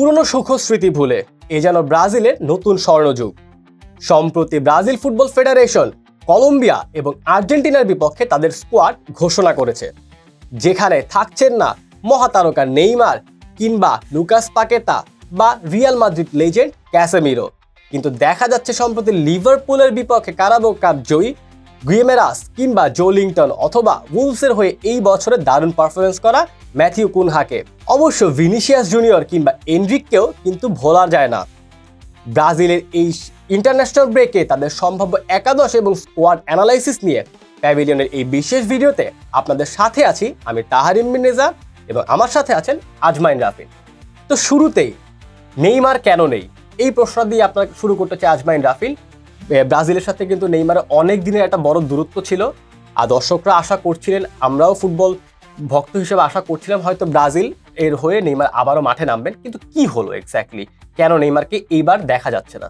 পুরনো সুখ স্মৃতি ভুলে, এ যেন ব্রাজিলের নতুন স্বর্ণযুগ। সম্প্রতি ব্রাজিল ফুটবল ফেডারেশন, কলম্বিয়া এবং আর্জেন্টিনার বিপক্ষে তাদের স্কোয়াড ঘোষণা করেছে। যেখানে থাকছেন না মহাতারকা নেইমার কিংবা লুকাস পাকেতা বা রিয়াল মাদ্রিদ লেজেন্ড ক্যাসেমিরো। কিন্তু দেখা যাচ্ছে সম্প্রতি লিভারপুলের বিপক্ষে কারাবো কাপ জয়ী গুয়েমেরাস কিংবা জোলিংটন অথবা উলসের হয়ে এই বছরে দারুণ পারফরমেন্স করা ম্যাথিউ কুনহাকে। অবশ্য ভিনিসিয়াস জুনিয়র কিংবা এনরিককেও কিন্তু ভোলা যায় না। ব্রাজিলের এই ইন্টারন্যাশনাল ব্রেকে তাদের সম্ভাব্য একাদশ এবং স্কোয়াড অ্যানালাইসিস নিয়ে প্যাভিলিয়নের এই বিশেষ ভিডিওতে আপনাদের সাথে আছি আমি তাহারিম মির্জা এবং আমার সাথে আছেন আজমাইন রাফিন। তো শুরুতেই নেইমার কেন নেই? এই প্রশ্ন দিয়ে আপনার শুরু করতে চাই আজমাইন রাফিন। এ, ব্রাজিলের সাথে কিন্তু নেইমারের অনেক দিনের একটা বড় দূরত্ব ছিল। আর দর্শকরা আশা করছিলেন, আমরাও ফুটবল ভক্ত হিসেবে আশা করছিলাম হয়তো ব্রাজিল এর হয়ে নেইমার আবারও মাঠে নামবেন। কিন্তু কি হলো এক্স্যাক্টলি কেন নেইমারকে এইবার দেখা যাচ্ছে না?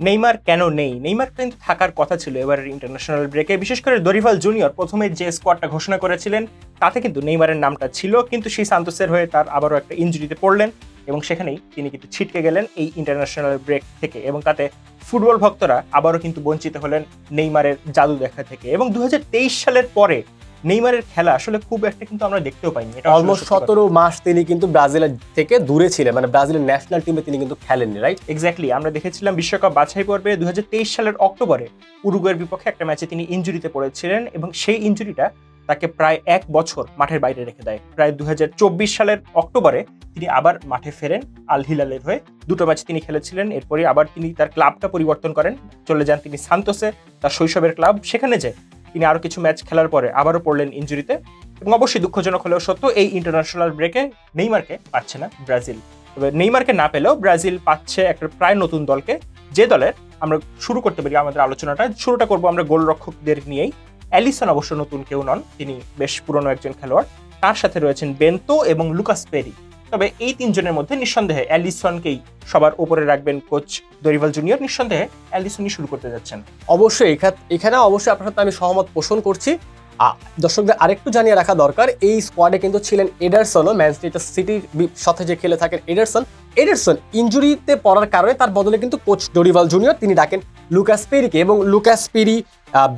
নেইমার কেন নেই? নেইমার কিন্তু থাকার কথা ছিল এবারের ইন্টারন্যাশনাল ব্রেকে বিশেষ করে দরিভাল জুনিয়র প্রথমে যে স্কোয়াডটা ঘোষণা করেছিলেন, তাতে কিন্তু নেইমারের নামটা ছিল। কিন্তু সেই সান্তোসের হয়ে তার আবারও একটা ইঞ্জুরিতে পড়লেন। এবং সেখানেই তিনি কিন্তু ছিটকে গেলেন এই ইন্টারন্যাশনাল ব্রেক থেকে এবং তাতে ফুটবল ভক্তরা আবারও কিন্তু বঞ্চিত হলেন নেইমারের জাদু দেখা থেকে। এবং দুহাজার তেইশ সালের পরে নেইমারের খেলা আসলে খুব একটা কিন্তু আমরা দেখতেও পাইনি। এটা অলমোস্ট সতেরো মাস তিনি কিন্তু ব্রাজিলের থেকে দূরে ছিলেন মানে ব্রাজিলের ন্যাশনাল টিমে তিনি কিন্তু খেলেননি রাইট এক্স্যাক্টলি আমরা দেখেছিলাম বিশ্বকাপ বাছাই পর্বে দুই হাজার তেইশ সালের অক্টোবরে উরুগুয়ের বিপক্ষে একটা ম্যাচে তিনি ইঞ্জুরিতে পড়েছিলেন এবং সেই ইঞ্জুরিটা তাকে প্রায় এক বছর মাঠের বাইরে রেখে দেয়। প্রায় দু হাজার চব্বিশ সালের অক্টোবরে তিনি আবার মাঠে ফেরেন আল হিলালের হয়ে। দুটো ম্যাচ তিনি খেলেছিলেন, এরপরে আবার তিনি তার ক্লাবটা পরিবর্তন করেন। চলে যান তিনি সান্তোসে, তার শৈশবের ক্লাব। সেখানে যে তিনি আরও কিছু ম্যাচ খেলার পরে আবারও পড়লেন ইঞ্জুরিতে এবং অবশ্যই দুঃখজনক হলেও সত্য, এই ইন্টারন্যাশনাল ব্রেকে নেইমারকে পাচ্ছে না ব্রাজিল। তবে নেইমারকে না পেলেও ব্রাজিল পাচ্ছে একটা প্রায় নতুন দলকে। যে দলের আমরা শুরু করতে পারি আমাদের আলোচনাটা, শুরুটা করব আমরা গোলরক্ষকদের নিয়েই। অ্যালিসন অবশ্য নতুন কেউ নন, তিনি বেশ পুরনো একজন খেলোয়াড়। তার সাথে রয়েছেন বেন্তো এবং লুকাস পেরি। তবে এই তিনজনের মধ্যে নিঃসন্দেহে অ্যালিসনকেই সবার উপরে রাখবেন কোচ দরিভাল জুনিয়র। নিঃসন্দেহে অ্যালিসনই শুরু করতে যাচ্ছেন। অবশ্যই, এখা- এখানে অবশ্যই আপনার সাথে আমি সহমত পোষণ করছি। দর্শকদের আরেকটু জানিয়ে রাখা দরকার, এই স্কোয়াডে কিন্তু ছিলেন এডারসনও ম্যানচেস্টার সিটির সাথে যে খেলে থাকেন এডারসন। এডারসন ইঞ্জুরিতে পড়ার কারণে তার বদলে কিন্তু কোচ ডোরিভাল জুনিয়র, তিনি ডাকেন লুকাস পেরিকে এবং লুকাস পেরি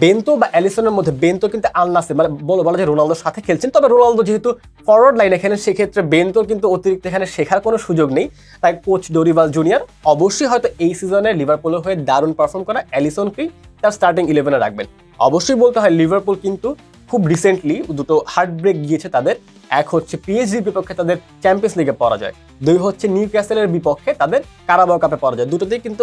বেন্তো বা অ্যালিসনের মধ্যে বেন্তো কিন্তু আলনাসে মানে বল- বলা যায় রোনালদোর সাথে খেলছেন, তবে রোনালদো যেহেতু ফরওয়ার্ড লাইনে খেলেন সেক্ষেত্রে বেন্টোর কিন্তু অতিরিক্ত এখানে শেখার কোনো সুযোগ নেই। তাই কোচ ডোরিভাল জুনিয়র অবশ্যই হয়তো এই সিজনে লিভারপুলের হয়ে দারুণ পারফর্ম করা অ্যালিসনকেই তার স্টার্টিং ইলেভেনে রাখবেন। অবশ্যই বলতে হয় লিভারপুল কিন্তু খুব রিসেন্টলি দুটো হার্ট ব্রেক গিয়েছে তাদের। এক হচ্ছে পিএইচডির বিপক্ষে তাদের চ্যাম্পিয়ন্স লিগে পরাজয়। দুই হচ্ছে নিউ ক্যাসেলের বিপক্ষে তাদের কারাবাও কাপে পরাজয়। দুটোতেই কিন্তু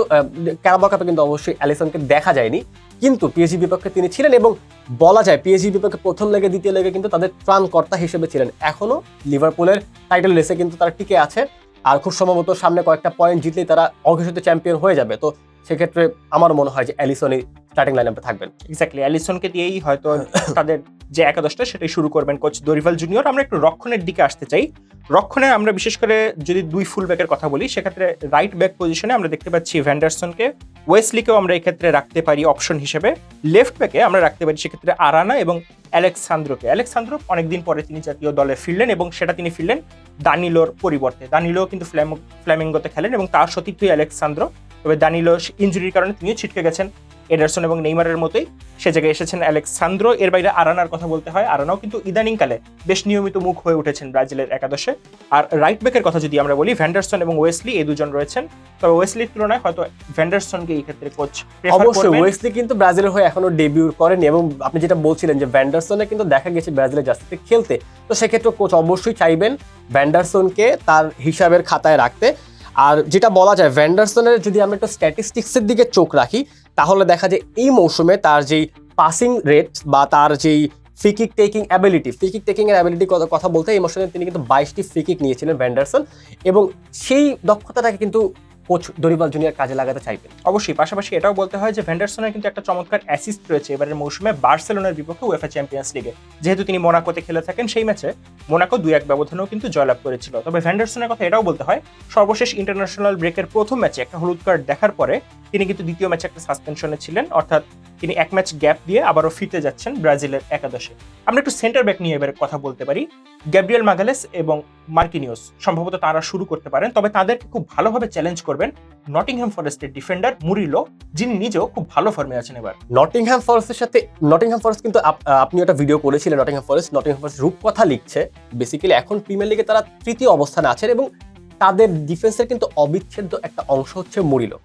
কারাবাও কাপে কিন্তু অবশ্যই অ্যালিসনকে দেখা যায়নি। কিন্তু পিএইচডি বিপক্ষে তিনি ছিলেন এবং বলা যায় পিএইচডি বিপক্ষে প্রথম লেগে, দ্বিতীয় লেগে কিন্তু তাদের ত্রাণকর্তা হিসেবে ছিলেন। এখনও লিভারপুলের টাইটেল রেসে কিন্তু তারা টিকে আছে। আর খুব সম্ভবত সামনে কয়েকটা পয়েন্ট জিতলেই তারা অঘোষিত চ্যাম্পিয়ন হয়ে যাবে। তো সেক্ষেত্রে আমার মনে হয় যে অ্যালিসনই স্টার্টিং লাইন আপে থাকবেন। এক্স্যাক্টলি অ্যালিসনকে দিয়েই হয়তো তাদের যে একাদশটা সেটাই শুরু করবেন কোচ দরিভাল জুনিয়র আমরা একটু রক্ষণের দিকে আসতে চাই। রক্ষণে আমরা বিশেষ করে যদি দুই ফুল ব্যাকের কথা বলি সেক্ষেত্রে রাইট ব্যাক পজিশনে আমরা দেখতে পাচ্ছি ভ্যান্ডারসনকে ওয়েসলিকেও আমরা এক্ষেত্রে রাখতে পারি অপশন হিসেবে। লেফট ব্যাকে আমরা রাখতে পারি সেক্ষেত্রে আরানা এবং অ্যালেক্সান্দ্রোকে অ্যালেক্সান্দ্রো অনেকদিন পরে তিনি জাতীয় দলে ফিরলেন এবং সেটা তিনি ফিরলেন দানিলোর পরিবর্তে। দানিলো কিন্তু ফ্ল্যাম ফ্ল্যামিঙ্গোতে খেলেন এবং তার সতীর্থই অ্যালেক্সান্দ্রো তবে দানিলো ইঞ্জুরির কারণে তিনিও ছিটকে গেছেন। এডারসন এবং নেইমারের মতোই সে জায়গায় এসেছেন অ্যালেক্সান্দ্রো এর বাইরে আরানার কথা বলতে হয়। আরানাও কিন্তু ইদানিংকালে বেশ নিয়মিত মুখ হয়ে উঠেছেন ব্রাজিলের একাদশে। আর রাইট ব্যাকের কথা যদি আমরা বলি ভ্যান্ডারসন এবং ওয়েসলি এই দুজন রয়েছেন। তবে ওয়েসলির তুলনায় হয়তো ভ্যান্ডারসনকে এই ক্ষেত্রে কোচ অবশ্যই ওয়েসলি কিন্তু ব্রাজিলের হয়ে এখনও ডেবিউ করেনি এবং আপনি যেটা বলছিলেন যে ভ্যান্ডারসনে কিন্তু দেখা গেছে ব্রাজিলের জার্সিতে খেলতে। তো সেক্ষেত্রে কোচ অবশ্যই চাইবেন ভ্যান্ডারসনকে তার হিসাবের খাতায় রাখতে। আর যেটা বলা যায় ভ্যান্ডারসনের যদি আমরা একটু স্ট্যাটিস্টিক্সের দিকে চোখ রাখি তাহলে দেখা যায় এই মৌসুমে তার যেই পাসিং রেট বা তার যেই free kick taking ability free kick taking এর অ্যাবিলিটি কথা বলতে এই মৌসুমে তিনি কিন্তু বাইশটি ফ্রিকিক নিয়েছিলেন ভ্যান্ডারসন এবং সেই দক্ষতাটাকে কিন্তু কোচ দরিবাল জুনিয়র কাজে লাগাতে চাইবেন। অবশ্যই, পাশাপাশি এটাও বলতে হয় যে ভেন্ডারসনের কিন্তু একটা চমৎকার অ্যাসিস্ট রয়েছে এবারের মৌসুমে বার্সেলোনার বিপক্ষে উয়েফা চ্যাম্পিয়ন্স লিগে যেহেতু তিনি মোনাকোতে খেলে থাকেন, সেই ম্যাচে মোনাকো দুই এক ব্যবধানেও কিন্তু জয়লাভ করেছিল। তবে ভ্যান্ডারসনের কথা এটাও বলতে হয়, সর্বশেষ ইন্টারন্যাশনাল ব্রেকের প্রথম ম্যাচে একটা হলুদ কার্ড দেখার পরে তিনি কিন্তু দ্বিতীয় ম্যাচে একটা সাসপেনশনে ছিলেন। অর্থাৎ তিনি এক ম্যাচ গ্যাপ দিয়ে আবারও ফিরতে যাচ্ছেন ব্রাজিলের একাদশে। আমরা একটু সেন্টার ব্যাক নিয়ে এবার কথা বলতে পারি। গ্যাব্রিয়েল মাগালেস এবং মার্কিনিওস, সম্ভবত তারা শুরু করতে পারেন, তবে তাদেরকে খুব ভালোভাবে চ্যালেঞ্জ করবেন নটিংহ্যাম ফরেস্টের ডিফেন্ডার মুরিলো যিনি নিজেও খুব ভালো ফর্মে আছেন এবার। নটিংহ্যাম ফরেস্টের সাথে নটিংহ্যাম ফরেস্ট কিন্তু আপনি একটা ভিডিও করেছিলেন নটিংহ্যাম ফরেস্ট নটিংহ্যাম ফরেস্ট রূপকথা লিখছে। বেসিক্যালি এখন প্রিমিয়ার লিগে তারা তৃতীয় অবস্থানে আছেন এবং তাদের ডিফেন্সের কিন্তু অবিচ্ছেদ্য একটা অংশ হচ্ছে মরিলো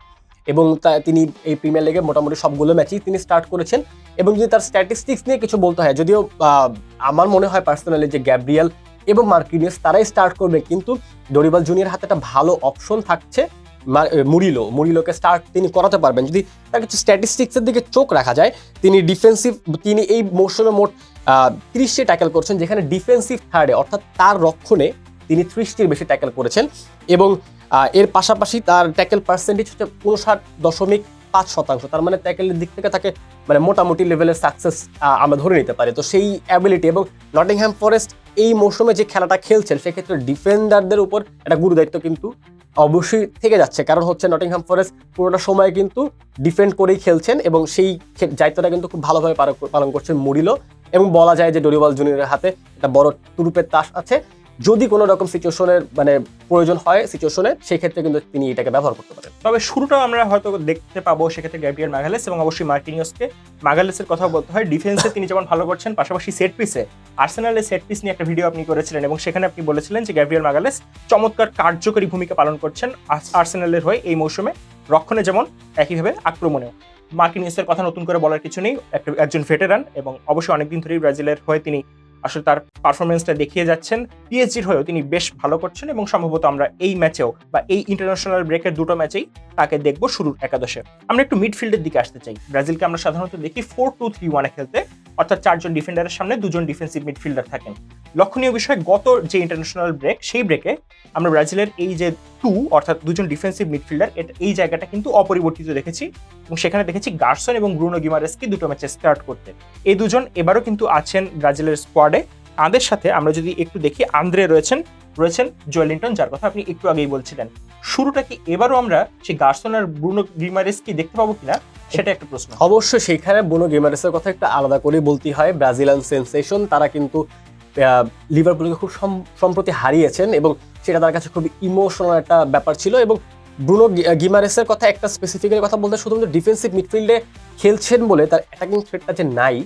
এবং তিনি এই প্রিমিয়ার লিগে মোটামুটি সবগুলো ম্যাচই তিনি স্টার্ট করেছেন। এবং যদি তার স্ট্যাটিস্টিক্স নিয়ে কিছু বলতে হয়, যদিও আমার মনে হয় পার্সোনালি যে গ্যাব্রিয়াল এবং মার্কিনিয়াস তারাই স্টার্ট করবে, কিন্তু ডরিবাল জুনিয়র হাতে একটা ভালো অপশন থাকছে মুরিলো মুরিলোকে স্টার্ট তিনি করাতে পারবেন। যদি তার কিছু স্ট্যাটিস্টিক্সের দিকে চোখ রাখা যায়, তিনি ডিফেন্সিভ তিনি এই মৌসুমে মোট ত্রিশটি ট্যাকেল করছেন, যেখানে ডিফেন্সিভ থার্ডে অর্থাৎ তার রক্ষণে তিনি ত্রিশটির বেশি ট্যাকেল করেছেন। এবং এর পাশাপাশি তার ট্যাকেল পার্সেন্টেজ হচ্ছে উনষাট দশমিক পাঁচ শতাংশ। তার মানে ট্যাকেলের দিক থেকে তাকে মানে মোটামুটি লেভেলের সাকসেস আমরা ধরে নিতে পারি। তো সেই অ্যাবিলিটি এবং নটিংহ্যাম ফরেস্ট এই মৌসুমে যে খেলাটা খেলছেন, সেক্ষেত্রে ডিফেন্ডারদের উপর একটা গুরুদায়িত্ব কিন্তু অবশ্যই থেকে যাচ্ছে। কারণ হচ্ছে নটিংহ্যাম ফরেস্ট পুরোটা সময় কিন্তু ডিফেন্ড করেই খেলছেন এবং সেই দায়িত্বটা কিন্তু খুব ভালোভাবে পালন করছেন মুরিলো এবং বলা যায় যে ডরিবাল জুনিয়রের হাতে একটা বড় তুরুপের তাস আছে। যদি কোনো রকম সিচুয়েশনের মানে প্রয়োজন হয় সিচুয়েশনে সেই ক্ষেত্রে কিন্তু তিনি এটাকে ব্যবহার করতে পারেন। তবে শুরুটা আমরা হয়তো দেখতে পাবো সেক্ষেত্রে গ্যাব্রিয়েল ম্যাগালেস এবং অবশ্যই মার্কিনিয়াসকে ম্যাগালেসের কথা বলতে হয় ডিফেন্সে তিনি যেমন ভালো করছেন, পাশাপাশি সেট পিসে আর্সেনালের সেট পিস নিয়ে একটা ভিডিও আপনি করেছিলেন এবং সেখানে আপনি বলেছিলেন যে গ্যাব্রিয়েল ম্যাগালেস চমৎকার কার্যকরী ভূমিকা পালন করছেন আর্সেনালের হয়ে এই মৌসুমে। রক্ষণে যেমন একইভাবে আক্রমণেও। মার্কিনিয়াসের কথা নতুন করে বলার কিছু নেই একজন ভেটেরান এবং অবশ্যই অনেকদিন ধরেই ব্রাজিলের হয়ে তিনি আসলে তার পারফরমেন্সটা দেখিয়ে যাচ্ছেন। পিএসজির হয়েও তিনি বেশ ভালো করছেন এবং সম্ভবত আমরা এই ম্যাচেও বা এই ইন্টারন্যাশনাল ব্রেকের দুটো ম্যাচেই তাকে দেখব শুরুর একাদশে। আমরা একটু মিডফিল্ডের দিকে আসতে চাই। ব্রাজিলকে আমরা সাধারণত দেখি ফোর টু থ্রি ওয়ানে খেলতে, অর্থাৎ চারজন ডিফেন্ডারের সামনে দুজন ডিফেন্সিভ মিডফিল্ডার থাকেন। লক্ষণীয় বিষয়, গত যে ইন্টারন্যাশনাল ব্রেক সেই ব্রেকে আমরা ব্রাজিলের এই যে টু অর্থাৎ দুজন ডিফেন্সিভ মিডফিল্ডার এটা এই জায়গাটা কিন্তু অপরিবর্তিত দেখেছি। এবং সেখানে দেখেছি গার্সন এবং ব্রুনো গিমারেসকে দুটো ম্যাচে স্টার্ট করতে। এই দুজন এবারও কিন্তু আছেন ব্রাজিলের স্কোয়াডে তাদের সাথে আমরা যদি একটু দেখি আন্দ্রে রয়েছেন রয়েছেন জোয়েলিংটন যার কথা আপনি একটু আগেই বলছিলেন। শুরুটা কি এবারও আমরা সেই গার্সন আর ব্রুনো গিমারেস কি দেখতে পাবো কিনা, সেটা একটা প্রশ্ন। অবশ্যই সেইখানে বুনো গেমারেসের কথা একটা আলাদা করে বলতে হয়। ব্রাজিলিয়ান সেন্সেশন তারা কিন্তু লিভারপুলকে খুব সম্প্রতি হারিয়েছেন এবং সেটা তার কাছে খুব ইমোশনাল একটা ব্যাপার ছিল এবং ব্রুনো গিমারেসের কথা একটা স্পেসিফিক্যালি কথা বলতে শুধুমাত্র ডিফেন্সিভ মিডফিল্ডে খেলছেন বলে তার অ্যাটাকিং থ্রেটটা যে নাই,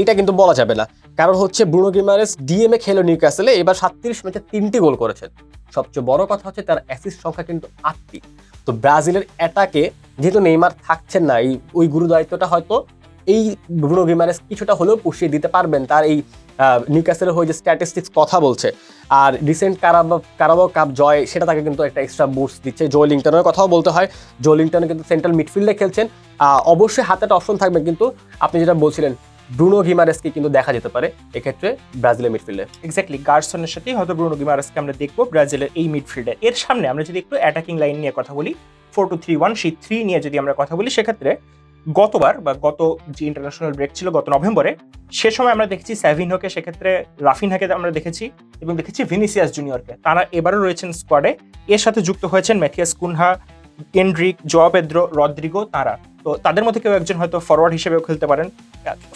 এটা কিন্তু বলা যাবে না। কারণ হচ্ছে ব্রুনো গিমারেস ডিএমএ খেলো নিউ ক্যাসেলে এবার সাতত্রিশ ম্যাচে তিনটি গোল করেছেন। সবচেয়ে বড় কথা হচ্ছে তার অ্যাসিস্ট সংখ্যা কিন্তু আটটি। তো ব্রাজিলের অ্যাটাকে যেহেতু নেইমার থাকছেন না, এই ওই গুরু দায়িত্বটা হয়তো এই ব্রুনো গিমারেস কিছুটা হলেও পুষিয়ে দিতে পারবেন তার এই নিউক্যাসেলের হয়ে যে স্ট্যাটিস্টিক্স কথা বলছে। আর রিসেন্ট কারাবা কারাবাও কাপ জয়, সেটা তাকে কিন্তু একটা এক্সট্রা বুস্ট দিচ্ছে। জো লিংটনের কথাও বলতে হয়। জো লিংটন কিন্তু সেন্ট্রাল মিডফিল্ডে খেলছেন। অবশ্যই হাতে একটা অপশন থাকবে কিন্তু আপনি যেটা বলছিলেন, ব্রুনো গিমারেসকে কিন্তু দেখা যেতে পারে এক্ষেত্রে ব্রাজিলের মিডফিল্ডে এক্স্যাক্টলি গার্সনের সাথেই হয়তো ব্রুনো গিমারেসকে আমরা দেখব ব্রাজিলের এই মিডফিল্ডে এর সামনে আমরা যদি একটু অ্যাটাকিং লাইন নিয়ে কথা বলি ফোর টু থ্রি ওয়ান সেই থ্রি নিয়ে যদি আমরা কথা বলি, সেক্ষেত্রে গতবার বা গত যে ইন্টারন্যাশনাল ব্রেক ছিল গত নভেম্বরে সে সময় আমরা দেখেছি স্যাভিনহোকে সেক্ষেত্রে রাফিনহাকে আমরা দেখেছি এবং দেখেছি ভিনিসিয়াস জুনিয়রকে তারা এবারও রয়েছেন স্কোয়াডে এর সাথে যুক্ত হয়েছেন Matheus Cunha Endrick Joao Pedro Rodrigo তারা। তো তাদের মধ্যে কেউ একজন হয়তো ফরওয়ার্ড হিসেবেও খেলতে পারেন।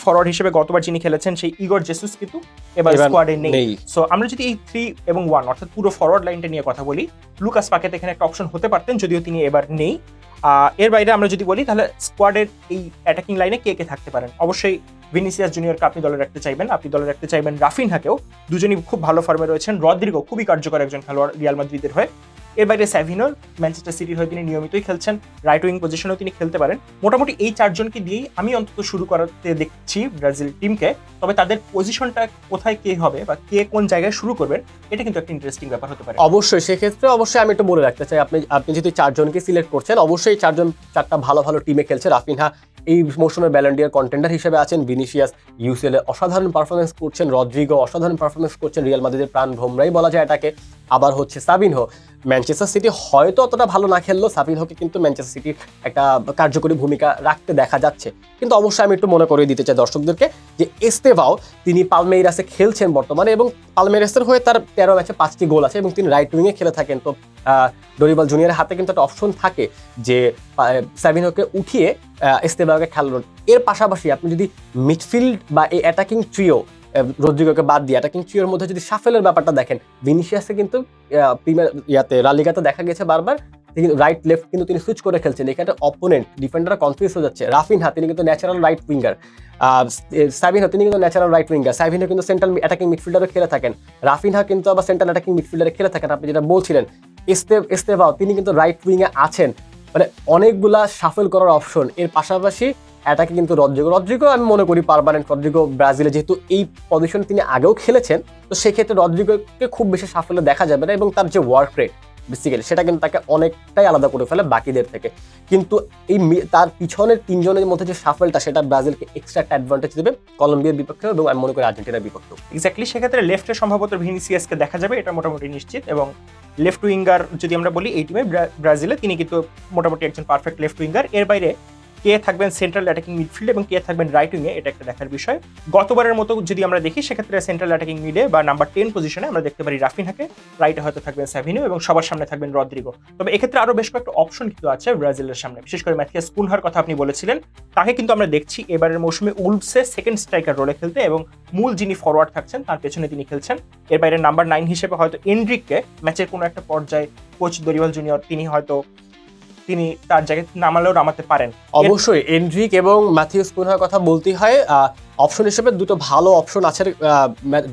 ফরওয়ার্ড হিসেবে গতবার যিনি খেলেছেন সেই ইগর জেসুস কিন্তু এবার স্কোয়াডে নেই। সো আমরা যদি এই থ্রি এবং ওয়ান অর্থাৎ পুরো ফরওয়ার্ড লাইনটা নিয়ে কথা বলি লুকাস পাকেত এখানে একটা অপশন হতে পারতেন যদিও তিনি এবার নেই। এর বাইরে আমরা যদি বলি, তাহলে স্কোয়াডের এই অ্যাটাকিং লাইনে কে কে থাকতে পারেন? অবশ্যই ভিনিসিয়াস জুনিয়রকে আপনি দলে রাখতে চাইবেন। আপনি দলে রাখতে চাইবেন রাফিনহাকেও। দুজনই খুব ভালো ফর্মে রয়েছেন। রদ্রিগো খুবই কার্যকর একজন খেলোয়াড় রিয়াল মাদ্রিদের হয়ে। এর বাইরে স্যাভিনোর ম্যানচেস্টার সিটির হয়ে তিনি নিয়মিতই খেলছেন রাইট উইং পজিশনেও তিনি খেলতে পারেন। মোটামুটি এই চারজনকে দিয়েই আমি অন্তত শুরু করাতে দেখছি ব্রাজিল টিমকে তবে তাদের পজিশনটা কোথায় কে হবে বা কে কোন জায়গায় শুরু করবেন, এটা কিন্তু একটা ইন্টারেস্টিং ব্যাপার হতে পারে। অবশ্যই, সেক্ষেত্রে অবশ্যই আমি একটু বলে রাখতে চাই, আপনি আপনি যদি চারজনকে সিলেক্ট করছেন, অবশ্যই চারজন চারটা ভালো ভালো টিমে খেলছে। রাফিনহা এই মৌসুমে ব্যালেন্ডিয়ার কন্টেন্ডার হিসেবে আছেন ভিনিসিয়াস ইউসিএল অসাধারণ পারফরমেন্স করছেন রদ্রিগো অসাধারণ পারফরমেন্স করছেন রিয়াল মাদ্রিদের প্রাণ ভোমরাই বলা যায় এটাকে। আবার হচ্ছে সাবিনহো ম্যান ম্যানচেস্টার সিটি হয়তো অতটা ভালো না খেললেও সাবিনহোকে কিন্তু ম্যানচেস্টার সিটির একটা কার্যকরী ভূমিকা রাখতে দেখা যাচ্ছে। কিন্তু অবশ্যই আমি একটু মনে করিয়ে দিতে চাই দর্শকদেরকে যে এস্তেভাও তিনি পালমেইরাসে খেলছেন বর্তমানে এবং পালমেইরাসের হয়ে তার তেরো ম্যাচে পাঁচটি গোল আছে এবং তিনি রাইট উইংয়ে খেলে থাকেন। তো ডরিবাল জুনিয়রের হাতে কিন্তু একটা অপশন থাকে যে সাবিনহোকে উঠিয়ে এস্তেভাওকে খেলানোর। এর পাশাপাশি আপনি যদি মিডফিল্ড বা এই অ্যাটাকিং ট্রিও রদ্রিগোকে বাদ দিয়ে। অ্যাটাকিং ট্রিওর মধ্যে যদি সাফেলের ব্যাপারটা দেখেন, ভিনিসিয়াসে কিন্তু প্রিমিয়ার ইয়াতে রালিগাতে দেখা গেছে বারবার। তিনি রাইট লেফট কিন্তু তিনি সুইচ করে খেলছেন। এখানে অপোনেন্ট ডিফেন্ডার কনফিউজ হয়ে যাচ্ছে। রাফিনহা, তিনি কিন্তু ন্যাচারাল রাইট উইঙ্গার সাবিনহা, তিনি কিন্তু ন্যাচারাল রাইট উইঙ্গার সাবিনহা কিন্তু সেন্ট্রাল অ্যাটাকিং মিডফিল্ডারে খেলে থাকেন। রাফিনহা কিন্তু আবার সেন্ট্রাল অ্যাটাকিং মিডফিল্ডারে খেলে থাকেন। আপনি যেটা বলছিলেন ইস্তে ইস্তেভাও তিনি কিন্তু রাইট উইংয়ে আছেন। মানে অনেকগুলা সাফেল করার অপশন এর পাশাপাশি অ্যাটাকে কিন্তু রদ্রিগো। রদ্রিগো আমি মনে করি পারমানেন্ট রদ্রিগো ব্রাজিলে যেহেতু এই পজিশন তিনি আগেও খেলেছেন, তো সেক্ষেত্রে রদ্রিগোকে খুব বেশি সাফল্য দেখা যাবে না এবং তার যে ওয়ার্ক রেট বেসিক্যালি সেটা কিন্তু তাকে অনেকটাই আলাদা করে ফেলে বাকিদের থেকে। কিন্তু এই তার পিছনের তিনজনের মধ্যে যে সাফল্যটা, সেটা ব্রাজিলকে এক্সট্রা একটা অ্যাডভান্টেজ দেবে কলম্বিয়ার বিপক্ষে এবং আমি মনে করি আর্জেন্টিনার বিপক্ষেও। এক্স্যাক্টলি সেক্ষেত্রে লেফটে সম্ভবত ভিনিসিয়াসকে দেখা যাবে, এটা মোটামুটি নিশ্চিত এবং লেফট উইঙ্গার যদি আমরা বলি, এই টিমে ব্রাজিলে তিনি কিন্তু মোটামুটি একজন পারফেক্ট লেফট উইঙ্গার এর বাইরে কে থাকবেন সেন্ট্রাল অ্যাটাকিং মিডফিল্ড এবং কে থাকবেন রাইট উইংয়ে এটা একটা দেখার বিষয়। গতবারের মতো যদি আমরা দেখি, সেক্ষেত্রে সেন্ট্রাল অ্যাটাকিং মিডে বা নাম্বার টেন পজিশনে আমরা দেখতে পারি রাফিনহাকে রাইটে হয়তো থাকবেন স্যাভিনো এবং সবার সামনে থাকবেন রদ্রিগো। তবে এক্ষেত্রে আরও বেশ কয়েকটা অপশন কিন্তু আছে ব্রাজিলের সামনে। বিশেষ করে ম্যাথিয়াস কুনহার কথা আপনি বলেছিলেন, তাকে কিন্তু আমরা দেখছি এবারের মৌসুমে উলফসে সেকেন্ড স্ট্রাইকার রোলে খেলতে এবং মূল যিনি ফরওয়ার্ড থাকছেন, তার পেছনে তিনি খেলছেন। এর বাইরে নাম্বার নাইন হিসেবে হয়তো এন্ড্রিককে ম্যাচের কোনো একটা পর্যায়ে কোচ দরিওয়াল জুনিয়র তিনি হয়তো তিনি তার জায়গায় নামালেও নামাতে পারেন। অবশ্যই এন্ড্রিক এবং ম্যাথিউস কুনহার কথা বলতেই হয় অপশন হিসেবে দুটো ভালো অপশন আছে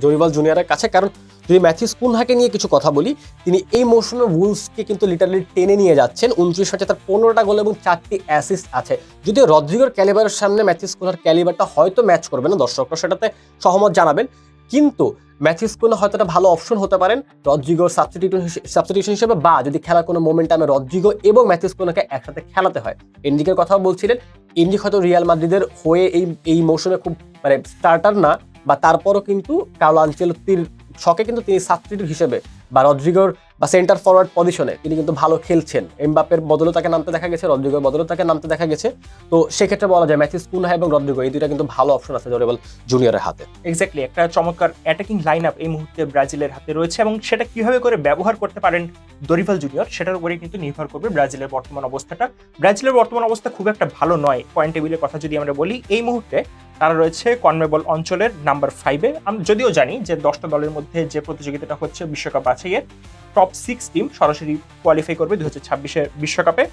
জরিবাল জুনিয়রের কাছে। কারণ যদি ম্যাথিউস কুনহাকে নিয়ে কিছু কথা বলি, তিনি এই মৌসুমে উলসকে কিন্তু লিটারলি টেনে নিয়ে যাচ্ছেন। উনত্রিশ ম্যাচে তার পনেরোটা গোল এবং চারটি অ্যাসিস্ট আছে। যদিও রদ্রিগোর ক্যালিবারের সামনে ম্যাথিউস কুনহার ক্যালিবারটা হয়তো ম্যাচ করবে না, দর্শকরা সেটাতে সহমত জানাবেন। কিন্তু ম্যাথিউস কোনো হয়তো একটা ভালো অপশন হতে পারেন। রদ্রিগোর সাবস্টিটিউশন সাবস্টিটিউশন হিসেবে বা যদি খেলার কোনো মোমেন্টামে রদ্রিগো এবং ম্যাথিস কোনোকে একসাথে খেলাতে হয়। এন্ডিকের কথাও বলছিলেন ইন্ডিক হয়তো রিয়াল মাদ্রিদের হয়ে এই এই মৌসুমে খুব মানে স্টার্টার না, বা তারপরও কিন্তু কার্লো আঞ্চলতির শখে কিন্তু তিনি সাবস্টিটিউট হিসেবে বা রদ্রিগোর বা সেন্টার ফরওয়ার্ড পজিশনে তিনি কিন্তু ভালো খেলছেন। এমবাপের বদলে তাকে নামতে দেখা গেছে, রদ্রিগোর বদলে তাকে নামতে দেখা গেছে। তো সেক্ষেত্রে বলা যায় ম্যাথিস কুনহা এবং রদ্রিগো, এই দুইটা কিন্তু ভালো অপশন আছে জরেবল জুনিয়রের হাতে। এক্স্যাক্টলি একটা চমৎকার অ্যাটাকিং লাইন আপ এই মুহূর্তে ব্রাজিলের হাতে রয়েছে এবং সেটা কীভাবে করে ব্যবহার করতে পারেন দরিভাল জুনিয়র সেটার উপরেই কিন্তু নির্ভর করবে ব্রাজিলের বর্তমান অবস্থাটা। ব্রাজিলের বর্তমান অবস্থা খুব একটা ভালো নয় পয়েন্ট টেবিলের কথা যদি আমরা বলি, এই মুহূর্তে তারা রয়েছে কনমেবল অঞ্চলের নাম্বার ফাইভে আমরা যদিও জানি যে দশটা দলের মধ্যে যে প্রতিযোগিতাটা হচ্ছে বিশ্বকাপ বাছাইয়ের টপ সিক্স টিম সরাসরি কোয়ালিফাই করবে দু হাজার ছাব্বিশের বিশ্বকাপে।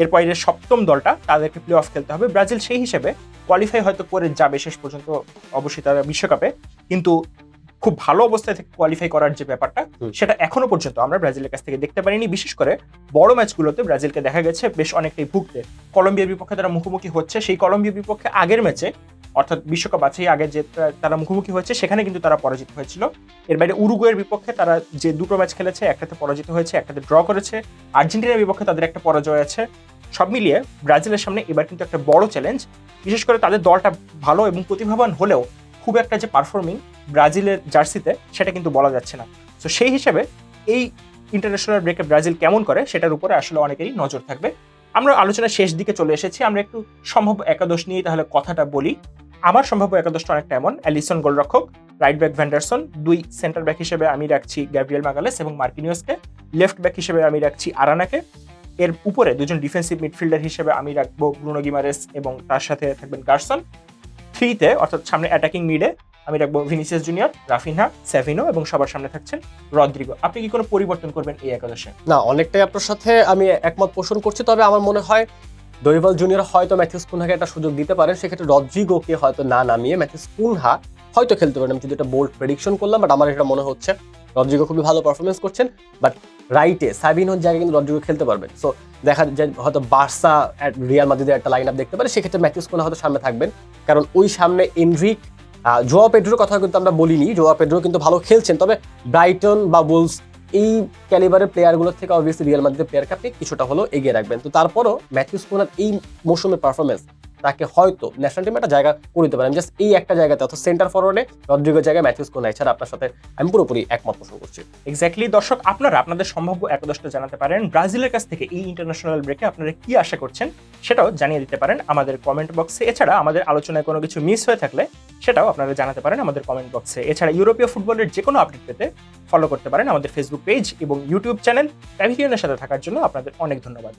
এরপরে যে সপ্তম দলটা তাদেরকে প্লে অফ খেলতে হবে। ব্রাজিল সেই হিসেবে কোয়ালিফাই হয়তো করে যাবে শেষ পর্যন্ত অবশ্যই তারা বিশ্বকাপে। কিন্তু খুব ভালো অবস্থায় থেকে কোয়ালিফাই করার যে ব্যাপারটা সেটা এখনও পর্যন্ত আমরা ব্রাজিলের কাছ থেকে দেখতে পারিনি। বিশেষ করে বড় ম্যাচগুলোতে ব্রাজিলকে দেখা গেছে বেশ অনেকটাই ভুগতে। কলম্বিয়ার বিপক্ষে তারা মুখোমুখি হচ্ছে। সেই কলম্বিয়ার বিপক্ষে আগের ম্যাচে অর্থাৎ বিশ্বকাপ আছে আগে যে তারা মুখোমুখি হয়েছে, সেখানে কিন্তু তারা পরাজিত হয়েছিল। এর বাইরে উরুগুয়ের বিপক্ষে তারা যে দুটো ম্যাচ খেলেছে, একটাতে পরাজিত হয়েছে, একটাতে ড্র করেছে। আর্জেন্টিনার বিপক্ষে তাদের একটা পরাজয় আছে। সব মিলিয়ে ব্রাজিলের সামনে এবার কিন্তু একটা বড় চ্যালেঞ্জ বিশেষ করে তাদের দলটা ভালো এবং প্রতিভাবান হলেও খুব একটা যে পারফর্মিং ব্রাজিলের জার্সিতে সেটা কিন্তু বলা যাচ্ছে না। তো সেই হিসেবে এই ইন্টারন্যাশনাল ব্রেকে ব্রাজিল কেমন করে, সেটার উপরে আসলে অনেকেরই নজর থাকবে। আমরা আলোচনার শেষ দিকে চলে এসেছি। আমরা একটু সম্ভাব্য একাদশ নিয়ে তাহলে কথাটা বলি। আমার সম্ভাব্য একাদশটা অনেকটা এমন, অ্যালিসন গোলরক্ষক রাইট ব্যাক ভ্যান্ডারসন দুই সেন্টার ব্যাক হিসেবে আমি রাখছি গ্যাব্রিয়েল মাগালেস এবং মার্কিনিওসকে। লেফট ব্যাক হিসেবে আমি রাখছি আরানাকে। এর উপরে দুজন ডিফেন্সিভ মিডফিল্ডার হিসেবে আমি রাখব ব্রুনো গিমারেস এবং তার সাথে থাকবেন গার্সন থ্রিতে অর্থাৎ সামনে অ্যাটাকিং মিডে আমি রাখব ভিনিসিয়াস জুনিয়র, রাফিনহা, সেভিনো এবং সবার সামনে থাকছেন রদ্রিগো। আপনি কি কোনো পরিবর্তন করবেন এই একাদশে? না, অনেকটাই আপনার সাথে আমি একমত পোষণ করছি, তবে আমার মনে হয় দরিবাল জুনিয়র হয়তো ম্যাথিউস কুনহাকে একটা সুযোগ দিতে পারেন, সেক্ষেত্রে রদ্রিগোকে হয়তো না নামিয়ে ম্যাথিউস কুনহা হয়তো খেলতে পারেন। আমি যদি একটা বোল্ড প্রেডিকশন করলাম বাট আমার এটা মনে হচ্ছে রদ্রিগো খুবই ভালো পারফরমেন্স করছেন বাট রাইটে সাবিনোর জায়গায় কিন্তু রদ্রিগো খেলতে পারবেন সো দেখা যায় হয়তো বার্সা রিয়াল মাদ্রিদের একটা লাইন আপ দেখতে পারে, সেক্ষেত্রে ম্যাথিউস কুনহা হয়তো সামনে থাকবেন। কারণ ওই সামনে এনরিক জোয়া পেড্রোর কথা কিন্তু আমরা বলিনি। জোয়া পেড্রো কিন্তু ভালো খেলছেন, তবে ব্রাইটন বা বুলস এই ক্যালিবারের প্লেয়ারগুলোর থেকে অবভিয়াসলি রিয়াল মাদ্রিদের প্লেয়ারকে আপনি কিছুটা হলেও এগিয়ে রাখবেন। তো তারপরও ম্যাথিউস কোনার এই মৌসুমের পারফরমেন্স তাকে হয়তো ন্যাশনাল টিমে একটা জায়গা করে দিতে পারে। আমি জাস্ট এই একটা জায়গাতে, অর্থাৎ সেন্টার ফরওয়ার্ডে রদ্রিগোর জায়গায় ম্যাথিউস কোনা এছাড়া আপনার সাথে আমি পুরোপুরি একমত পোষণ করছি। এক্স্যাক্টলি দর্শক, আপনারা আপনাদের সম্ভাব্য একাদশটা জানাতে পারেন। ব্রাজিলের কাছ থেকে এই ইন্টারন্যাশনাল ব্রেকে আপনারা কি আশা করছেন সেটাও জানিয়ে দিতে পারেন আমাদের কমেন্ট বক্সে এছাড়া আমাদের আলোচনায় কোনো কিছু মিস হয়ে থাকলে সেটাও আপনারা জানাতে পারেন আমাদের কমেন্ট বক্সে এছাড়া ইউরোপীয় ফুটবলের যে কোনো আপডেট পেতে ফলো করতে পারেন আমাদের ফেসবুক পেজ এবং ইউটিউব চ্যানেল প্যাভিলিয়নের সাথে থাকার জন্য আপনাদের অনেক ধন্যবাদ।